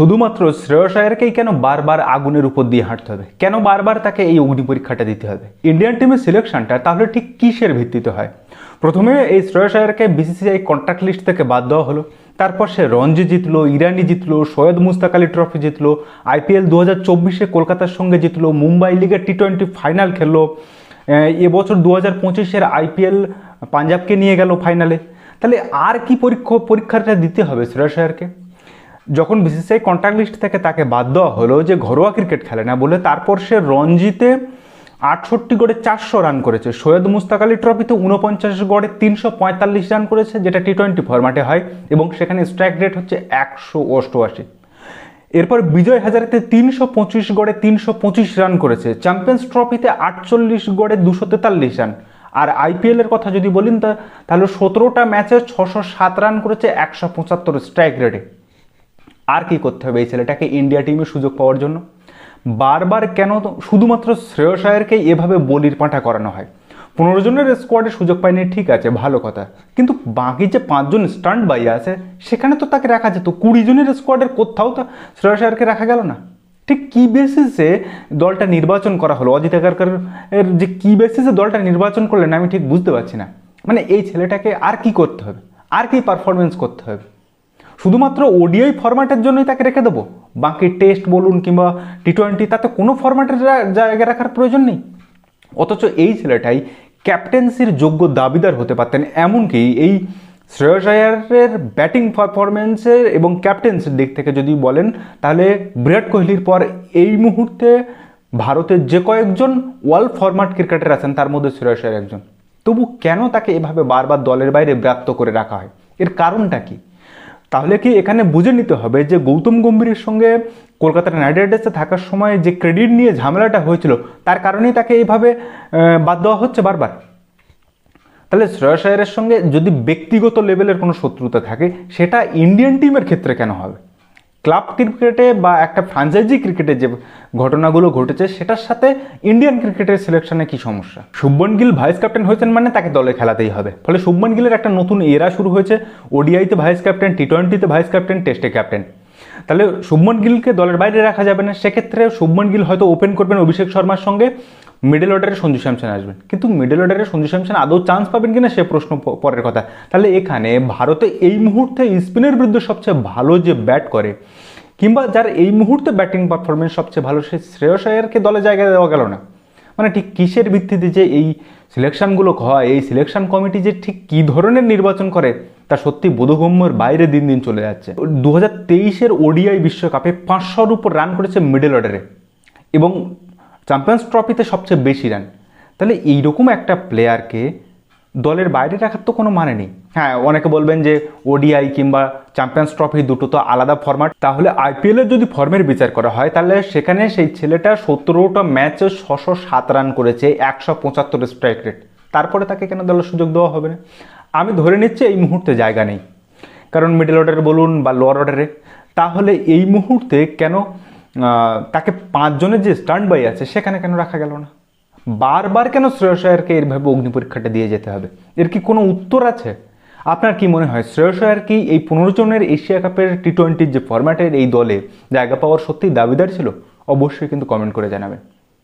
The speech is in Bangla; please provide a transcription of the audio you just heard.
শুধুমাত্র শ্রেয়স আয়ারকেই কেন বারবার আগুনের উপর দিয়ে হাঁটতে হবে? কেন বারবার তাকে এই অগ্নি পরীক্ষাটা দিতে হবে? ইন্ডিয়ান টিমের সিলেকশনটা তাহলে ঠিক কিসের ভিত্তিতে হয়? প্রথমে এই শ্রেয়স আয়ারকে বিসিসিআই কন্ট্রাক্ট লিস্ট থেকে বাদ দেওয়া হলো। তারপর সে রঞ্জি জিতলো, ইরানি জিতলো, সৈয়দ মুস্তাক আলী ট্রফি জিতলো আইপিএল দু হাজার চব্বিশে কলকাতার সঙ্গে জিতলো, মুম্বাই লিগের টি টোয়েন্টি ফাইনাল খেললো এবছর দু হাজার পঁচিশের আইপিএল পাঞ্জাবকে নিয়ে গেল ফাইনালে তাহলে আর কি পরীক্ষা, পরীক্ষাটা দিতে হবে শ্রেয়স আয়ারকে যখন বিসিসিআই কন্ট্রাক্ট লিস্ট থেকে তাকে বাদ দেওয়া হলো যে ঘরোয়া ক্রিকেট খেলে, না বলে তারপর সে রঞ্জিতে আটষট্টি গড়ে চারশো রান করেছে। সৈয়দ মুস্তাক আলী ট্রফিতে উনপঞ্চাশ গড়ে তিনশো পঁয়তাল্লিশ রান করেছে, যেটা টি টোয়েন্টি ফরম্যাটে হয় এবং সেখানে স্ট্রাইক রেট হচ্ছে একশো অষ্টআশি। এরপর বিজয় হাজারেতে তিনশো পঁচিশ গড়ে তিনশো পঁচিশ রান করেছে। চ্যাম্পিয়ন্স ট্রফিতে আটচল্লিশ গড়ে দুশো তেতাল্লিশ রান আর আইপিএলের কথা যদি বলেন তাহলে সতেরোটা ম্যাচে ছশো সাত রান করেছে একশো পঁচাত্তর স্ট্রাইক রেটে আর কি করতে হবে এই ছেলেটাকে ইন্ডিয়া টিমে সুযোগ পাওয়ার জন্য? বারবার কেন শুধুমাত্র শ্রেয়স আয়ারকে এভাবে বলির পাঁঠা করানো হয়। পনেরো জনের স্কোয়াডে সুযোগ পায়নি, ঠিক আছে, ভালো কথা। কিন্তু বাকি যে পাঁচজন স্টান্ট বাই আছে, সেখানে তো তাকে রাখা যেত। কুড়ি জনের স্কোয়াডের কোথাও তো শ্রেয়স আয়ারকে রাখা গেল না। ঠিক কী বেসিসে দলটা নির্বাচন করা হলো? অজিত আগারকার যে কী বেসিসে দলটা নির্বাচন করলেন, আমি ঠিক বুঝতে পারছি না। মানে এই ছেলেটাকে আর কি করতে হবে? আর কি পারফরমেন্স করতে হবে? শুধুমাত্র ওডিআই ফরম্যাটের জন্যই তাকে রেখে দেবো? বাকি টেস্ট বলুন কিংবা টি টোয়েন্টি তাতে কোনো ফরম্যাটের জায়গায় রাখার প্রয়োজন নেই। অথচ এই ছেলেটাই ক্যাপ্টেন্সির যোগ্য দাবিদার হতে পারতেন, এমনকি এই শ্রেয়স আয়ারের ব্যাটিং পারফরমেন্সের এবং ক্যাপ্টেন্সির দিক থেকে যদি বলেন, তাহলে বিরাট কোহলির পর এই মুহূর্তে ভারতের যে কয়েকজন ওয়ার্ল্ড ফরম্যাট ক্রিকেটার আছেন, তার মধ্যে শ্রেয়স আয়ার একজন। তবু কেন তাকে এভাবে বারবার দলের বাইরে ব্রাত্য করে রাখা হয়? এর কারণটা কি? তাহলে কি এখানে বুঝে নিতে হবে যে গৌতম গম্ভীরের সঙ্গে কলকাতার নাইট রাইডার্সে থাকার সময় যে ক্রেডিট নিয়ে ঝামেলাটা হয়েছিল, তার কারণেই তাকে এইভাবে বাদ দেওয়া হচ্ছে বারবার? তাহলে শ্রেয়স আয়ারের সঙ্গে যদি ব্যক্তিগত লেভেলের কোনো শত্রুতা থাকে, সেটা ইন্ডিয়ান টিমের ক্ষেত্রে কেন হবে? ক্লাব ক্রিকেটে বা একটা ফ্রাঞ্চাইজি ক্রিকেটে যে ঘটনাগুলো ঘটেছে, সেটার সাথে ইন্ডিয়ান ক্রিকেটের সিলেকশনে কি সমস্যা? শুভমন গিল ভাইস ক্যাপ্টেন হয়েছেন মানে তাকে দলে খেলাতেই হবে। ফলে শুভমন গিলের একটা নতুন এরা শুরু হয়েছে, ওডিআইতে ভাইস ক্যাপ্টেন টি টোয়েন্টিতে ভাইস ক্যাপ্টেন, টেস্টে ক্যাপ্টেন। তাহলে শুভমন গিলকে দলের বাইরে রাখা যাবে না, সেক্ষেত্রে শুভমন গিল হয়তো ওপেন করবেন অভিষেক শর্মার সঙ্গে। মিডল অর্ডারে সঞ্জু স্যামসন আসবেন। কিন্তু মিডল অর্ডারে সঞ্জু স্যামসন আদৌ চান্স পাবেন কিনা সে প্রশ্ন পরের কথা। তাহলে এখানে ভারতে এই মুহূর্তে স্পিনের বিরুদ্ধে সবচেয়ে ভালো যে ব্যাট করে, কিংবা যার এই মুহূর্তে ব্যাটিং পারফরমেন্স সবচেয়ে ভালো, সে শ্রেয়স আয়ারকে দলে জায়গা দেওয়া গেল না। মানে ঠিক কিসের ভিত্তিতে যে এই সিলেকশনগুলো হয়, এই সিলেকশন কমিটি যে ঠিক কী ধরনের নির্বাচন করে, তা সত্যি বোধগম্যর বাইরে দিন দিন চলে যাচ্ছে। দু হাজার তেইশের ওডিআই বিশ্বকাপে পাঁচশোর উপর রান করেছে মিডল অর্ডারে এবং চ্যাম্পিয়ন্স ট্রফিতে সবচেয়ে বেশি রান তাহলে এইরকম একটা প্লেয়ারকে দলের বাইরে রাখার তো কোনো মানে নেই। হ্যাঁ অনেকে বলবেন যে ওডিআই কিংবা চ্যাম্পিয়ন্স ট্রফি দুটো তো আলাদা ফরম্যাট তাহলে আইপিএলের যদি ফর্মের বিচার করা হয়, তাহলে সেখানে সেই ছেলেটা সতেরোটা ম্যাচে ছশো সাত রান করেছে, একশো পঁচাত্তর স্ট্রাইক রেট তারপরে তাকে কেন দলের সুযোগ দেওয়া হবে না? আমি ধরে নিচ্ছি এই মুহূর্তে জায়গা নেই। কারণ মিডল অর্ডারে বলুন বা লোয়ার অর্ডারে তাহলে এই মুহূর্তে কেন তাকে পাঁচজনের যে স্টান্ট বাই আছে, সেখানে কেন রাখা গেল না? বারবার কেন শ্রেয়স আয়ারকে এরভাবে অগ্নি পরীক্ষাটা দিয়ে যেতে হবে? এর কি কোনো উত্তর আছে? আপনার কি মনে হয় শ্রেয়স আয়ার কি এই পনেরো জনের এশিয়া কাপের টি টোয়েন্টির যে ফরম্যাটের এই দলে জায়গা পাওয়ার সত্যিই দাবিদার ছিল? অবশ্যই কিন্তু কমেন্ট করে জানাবেন।